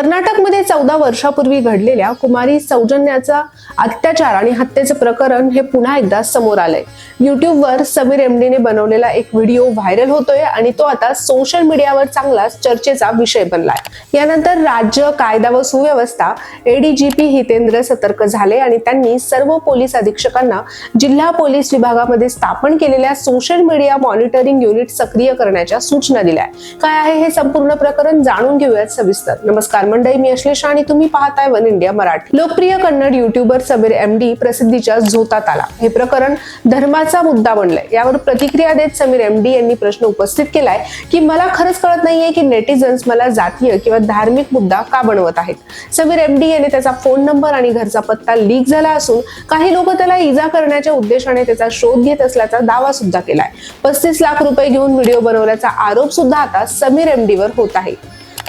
कर्नाटकमध्ये चौदा वर्षापूर्वी घडलेल्या कुमारी सौजन्याचा अत्याचार आणि हत्येचं प्रकरण हे पुन्हा एकदा समोर आलंय. युट्यूबवर समीर एमडीने बनवलेला एक व्हिडिओ व्हायरल होतोय आणि तो आता सोशल मीडियावर चांगलाच चर्चेचा विषय बनलाय. यानंतर राज्य कायदा व सुव्यवस्था एडीजीपी हितेंद्र सतर्क झाले आणि त्यांनी सर्व पोलीस अधीक्षकांना जिल्हा पोलीस विभागामध्ये स्थापन केलेल्या सोशल मीडिया मॉनिटरिंग युनिट सक्रिय करण्याच्या सूचना दिल्या. काय आहे हे संपूर्ण प्रकरण जाणून घेऊयात सविस्तर. नमस्कार मंडई मी अश्लेषा आणि तुम्ही पाहताय वन इंडिया मराठी. लोकप्रिय Kannada youtuber Sameer M D प्रसिद्धीच्या झोतात आला. हे प्रकरण धर्माचा मुद्दा बनलंय. यावर प्रतिक्रिया देत समीर एम डी यांनी प्रश्न उपस्थित केलाय की मला खरंच कळत नाहीये की नेटिझन्स मला जातीय किंवा धार्मिक मुद्दा का बनवत आहेत. समीर एम डी यांनी त्याचा फोन नंबर आणि घरचा पत्ता लीक झाला असून काही लोक त्याला इजा करण्याच्या उद्देशाने त्याचा शोध घेत असल्याचा दावा सुद्धा केलाय. पस्तीस लाख रुपये घेऊन व्हिडिओ बनवल्याचा आरोप सुद्धा आता समीर एम डी वर होत आहे.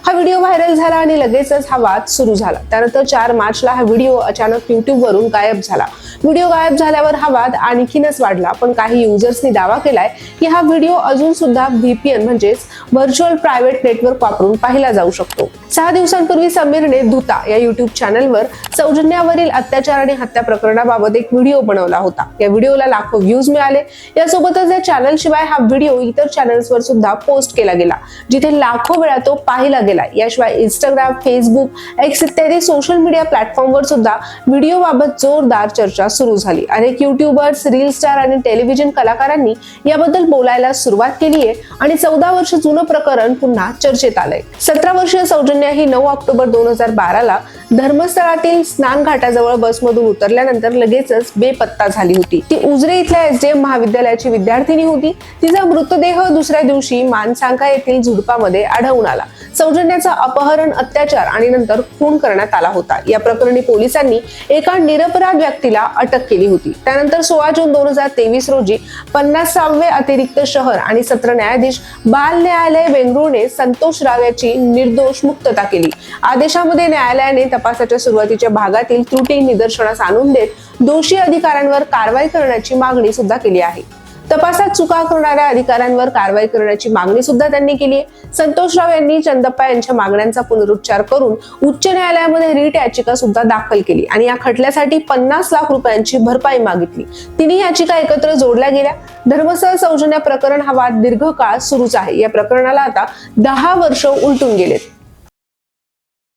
हा व्हिडिओ व्हायरल झाला आणि लगेचच हा वाद सुरू झाला. त्यानंतर चार मार्चला हा व्हिडिओ अचानक युट्यूबवरून गायब झाला. व्हिडिओ गायब झाल्यावर हा वाद आणखीनच वाढला. पण काही युजर्सनी दावा केलाय की हा व्हिडिओ अजून सुद्धा व्हीपीएन म्हणजेच व्हर्च्युअल प्रायव्हेट नेटवर्क वापरून पाहिला जाऊ शकतो. सहा दिवसांपूर्वी समीरने धुता या युट्यूब चॅनलवर सौजन्यावरील अत्याचार आणि हत्या प्रकरणाबाबत एक व्हिडिओ बनवला होता. या व्हिडिओला लाखो व्ह्यूज मिळाले. यासोबतच या चॅनल शिवाय हा व्हिडिओ इतर चॅनल्सवर सुद्धा पोस्ट केला गेला जिथे लाखो वेळा तो पाहिला गेला. याशिवाय इंस्टाग्राम फेसबुक एक्स इत्यादी सोशल मीडिया प्लॅटफॉर्मवर सुद्धा व्हिडिओ बाबत जोरदार चर्चा सुरू झाली. अनेक युट्यूबर्स रील स्टार आणि टेलिव्हिजन कलाकारांनी याबद्दल बोलायला सुरुवात केली आहे आणि चौदा वर्ष जुनं प्रकरण पुन्हा चर्चेत आलंय. सतरा वर्षीय सौजन्य ही नऊ ऑक्टोबर दोन हजार बाराला धर्मस्थळातील स्नान घाटाजवळ बसमधून उतरल्यानंतर लगेचच बेपत्ता झाली होती. ती उजरे इथल्या एस डी एम महाविद्यालयाची विद्यार्थिनी होती. तिचा मृतदेह दुसऱ्या दिवशी मानसांका येथील झुडपामध्ये आढळून आला. सौजन्याचा अपहरण अत्याचार आणि नंतर खून करण्यात आला होता. या प्रकरणी पोलिसांनी एका निरपराध व्यक्तीला अटक केली होती. त्यानंतर सोळा जून दोन हजार तेवीस रोजी पन्नासावे अतिरिक्त शहर आणि सत्र न्यायाधीश बाल न्यायालय बेंगळुरूने संतोष राव याची निर्दोष मुक्तता केली. आदेशामध्ये न्यायालयाने तपासाच्या सुरुवातीच्या भागातील त्रुटी निदर्शनास आणून देत दोषी अधिकाऱ्यांवर कारवाई करण्याची मागणी सुद्धा केली आहे. तपासात चुका करणाऱ्या अधिकाऱ्यांवर कारवाई करण्याची मागणी सुद्धा त्यांनी केली आहे. संतोषराव यांनी चंदप्पा यांच्या मागण्यांचा पुनरुच्चार करून उच्च न्यायालयामध्ये रीट याचिका सुद्धा दाखल केली आणि या खटल्यासाठी पन्नास लाख रुपयांची भरपाई मागितली. तिन्ही याचिका एकत्र जोडल्या गेल्या. धर्मस्थळ सौजन्य प्रकरण हा वाद दीर्घकाळ सुरूच आहे. या प्रकरणाला आता दहा वर्ष उलटून गेलेत.